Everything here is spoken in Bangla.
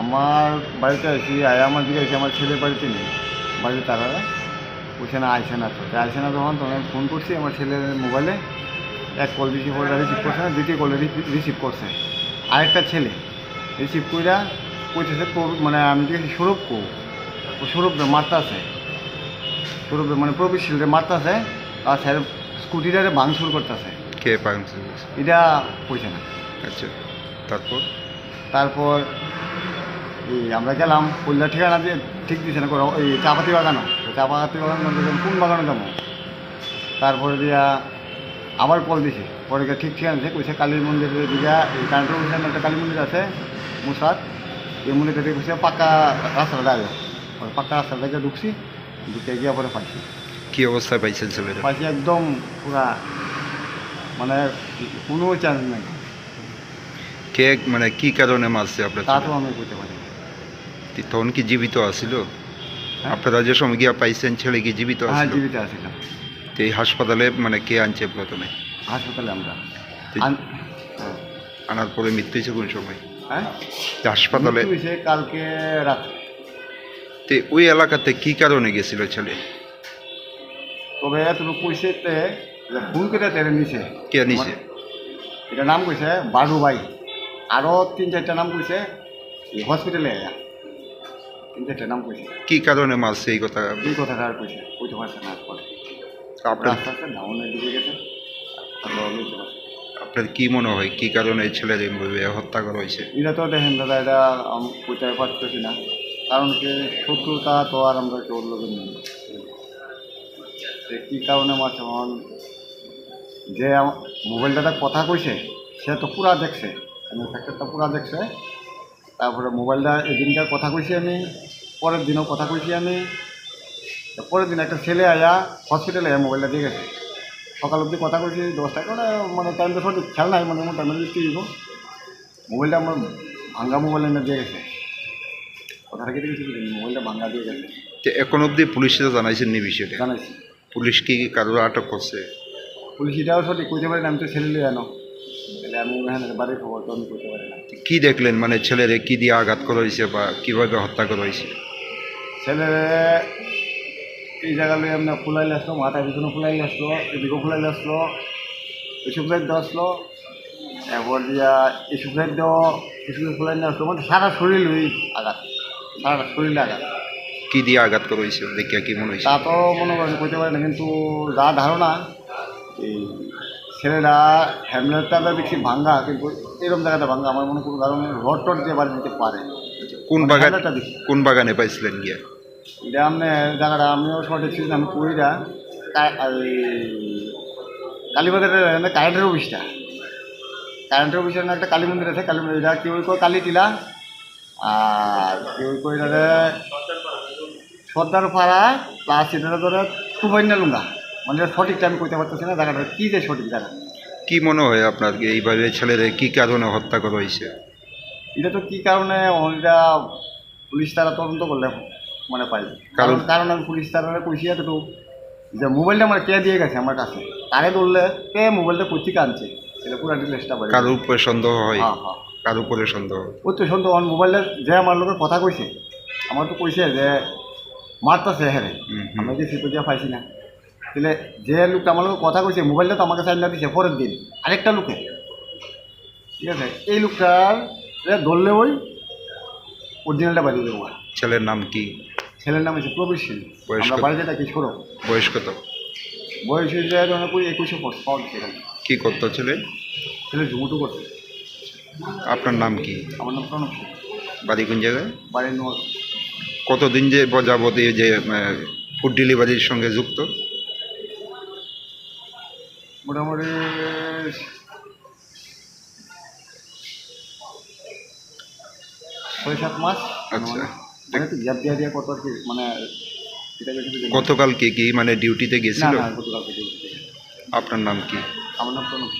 আমার বাড়িতে আছি আয় আমার দিকে আছি আমার ছেলে বাড়িতে নেই। বাড়িতে তারা বলছে না আইসে না তো। আইসে না তখন তখন আমি ফোন করছি আমার ছেলের মোবাইলে এক কল রিসিভ করে রিসিভ করছে না দ্বিতীয় কলে রিসিভ করছে। আরেকটা ছেলে রিসিভ কইরা কইতেছে তোর মানে আমি দেখেছি সৌরভ কো? ও সৌরভ মারতে আছে সৌরভ মানে প্রবিশীলরে মারতে আছে আর স্যার স্কুটিটারে ভাঙচুর করতেছে। কে পাংছে এটা কইছে না। আচ্ছা তারপর? তারপর এই আমরা গেলাম কল্যাণ ঠিকানা দিয়ে ঠিক দিছে না কোনো এই চাপাতি বাগানো চাপাতি বাগান কোন বাগানে যাব? তারপরে দিয়া আবার কল দিছে। পরে ঠিক ঠিকানা দিছে কইছে কালী মন্দিরের দিকে এই কান্ট্রোল অফিসের একটা কালী মন্দির আছে মুসাদ। এই মন্দিরটা থেকে কইছে পাক্কা রাস্তাটা যাবে পরে পাক্কা রাস্তা থেকে ঢুকছি ঢুকে গিয়ে পরে পাইছি। কি অবস্থায় পাইছেন ছেলেরা? পাইছি একদম পুরা মানে কোনো চান্স নাই। কে মানে কি কারণে মারছে আপনার তা তো আমি করতে পারি। তখন কি জীবিত হ্যাঁ? আপনারা যে সময় গিয়া পাইছেন ছেলে কি জীবিত হ্যাঁ জীবিত আছিলাম। তো এই হাসপাতালে মানে কে আনছে প্রথমে? হাসপাতালে আমরা। তো- আন-। আনার পরে মৃত্যু হয়েছে কোন সময়? হ্যাঁ? তো হাসপাতালে মৃত্যু হয়েছে কালকে রাত্রে তো ওই এলাকাতে কি কারণে গেছিল ছেলে? তবে তুমি কইছে তে যে ফোন করে তেরে নিছে। কে নিছে? এটা নাম কইছে বাডু বাই আরও তিন চারটা নাম কইছে হসপিটালে আয়া। চারটা নাম কইছে। কি কারণে মারছে এই কথা? এই কথাটা আর কইছে কইতে পারছে না পরে। আপনার ডাউনের দিকে গেছে। পারছে আপনার কি মনে হয় কি কারণে ছেলের এভাবে হত্যা করা হয়েছে? এটা তো দেখেন দাদা এটা আমি কইতে পারতেছি না। কারণ কি শত্রুতা তো আর আমরা কেউ লোকের নেই। কী কারণে মারছে এখন যে মোবাইলটাতে কথা কইছে সে তো পুরা দেখছে। আমি ফ্যাক্টরটা পুরা দেখছে। তারপরে মোবাইলটা এদিনকার কথা কইছি আমি পরের দিনও কথা কইছি আমি। পরের দিন একটা ছেলে আয়া হসপিটালে আয়া মোবাইলটা দিয়ে গেছে। সকাল অবধি কথা কইছি দশটায় করে মানে টাইমটা সঠিক খেয়াল নাই মানে আমার টাইমে দিতে দিব মোবাইলটা আমার ভাঙ্গা মোবাইল এনে দিয়ে গেছে। কথাটা কেটে গেছে মোবাইলটা ভাঙ্গা দিয়ে গেছে। এখন অবধি পুলিশে জানাইছেন নি বিষয়টা? জানাইছি। পুলিশ কি কারোর আটক করছে? পুলিশ এটাও সঠিক কইতে পারি না আমি তো ছেলে লিয়ে আনো। তাহলে আমি বাড়ির খবর তো আমি করতে কি দেখলেন? মানে ছেলেরে কি দিয়ে আঘাত করা হয়েছে বা কীভাবে হত্যা করা হয়েছে? ছেলে এই জায়গা লই আমরা ফুলাই আসলো মাথার পিছনে ফুলাই আসলো এদিকেও ফুলাই আসলো এসব সাইড আসলো। এরপর দিয়া এসব সাইড দিয়েও এসব ফুলাই নিয়ে আসলো মানে সারা শরীর ওই আঘাত সারা শরীরে আঘাত। কি দিয়ে আঘাত করা হয়েছে? দেখিয়া কি মনে হয়েছে? তা তো মনে করেন করতে পারে না কিন্তু যা ধারণা এই ছেলেরা হ্যামলেটটা দেখছি ভাঙ্গা কিন্তু এরকম জায়গাটা ভাঙ্গা আমার মনে কোনো কারণে রড টড দিয়ে বাড়ি দিতে পারে। কোন বাগান কোন বাগানে পাইছিলেন গিয়া? এটা আপনি জায়গাটা আমিও সঠিক ছিলাম আমি কুড়িটা কালীবাজারের এখানে কারেন্টের অফিসটা। কারেন্টের অফিসের একটা কালী মন্দির আছে কালী মন্দির এটা কেউ কয় কালী টিলা আর কেউ কই সর্দার পাড়া প্লাস এটা ধরে টুবাইনা লুঙ্গা। মানে এটা সঠিক টাইম কইতে পারতেছি না জায়গাটা কী যে সঠিক জায়গা? কি মনে হয় আপনার এইভাবে ছেলেরে কি কারণে হত্যা করা হয়েছে? এটা তো কী কারণে? এটা পুলিশ তারা তদন্ত করলে মানে পাই কারণ? কারণ- আমি পুলিশ তারা কইছি এতটুকু। যে মোবাইলটা আমার কে দিয়ে গেছে আমার কাছে? তারে ধরলে? কে মোবাইলটা কোথেকে আনছে? এটা পুরো ডিটেলসটা বলে কারোর উপরে সন্দেহ হয়? হ্যাঁ হ্যাঁ। কারোর উপরে সন্দেহ। ওই তো শুনতো আমার মোবাইলে যে আমার লোকের কথা কইছে। আমার তো কইছে যে মারতাছে হ্যাঁ। আমি যে সিপে দিয়া পাইছি না। তাহলে যে লোকটা আমার লোকের কথা কইছে মোবাইলটা তো আমাকে সাইন না দিছে পরের দিন। আরেকটা লোকে ঠিক আছে? এই লোকটার ধরলে ওই অরিজিনালটা বাড়িয়ে দেবো। ছেলের নাম কি? ছেলের নাম হচ্ছে প্রবীর সিং আমরা? বাড়িতে থাকি ছোটো। বয়স কত? বয়স হয়েছে ধরো কুড়ি একুশে পাওয়া এখানে কি করতো ছেলে? ছেলে ঝুমুটু করতো। আপনার নাম কি? আমার নাম প্রণব সিং বাড়ি কোন জায়গায়? বাড়ির নোট কতদিন যে যাবত এই যে ফুড ডেলিভারির সঙ্গে যুক্ত? মোটামুটি ছয় সাত মাস আচ্ছা। মানে গ্যাপ দিয়া দেওয়া কত আর কি মানে কি কি মানে ডিউটিতে গেছিল। আপনার নাম কি আমার নাম প্রণব।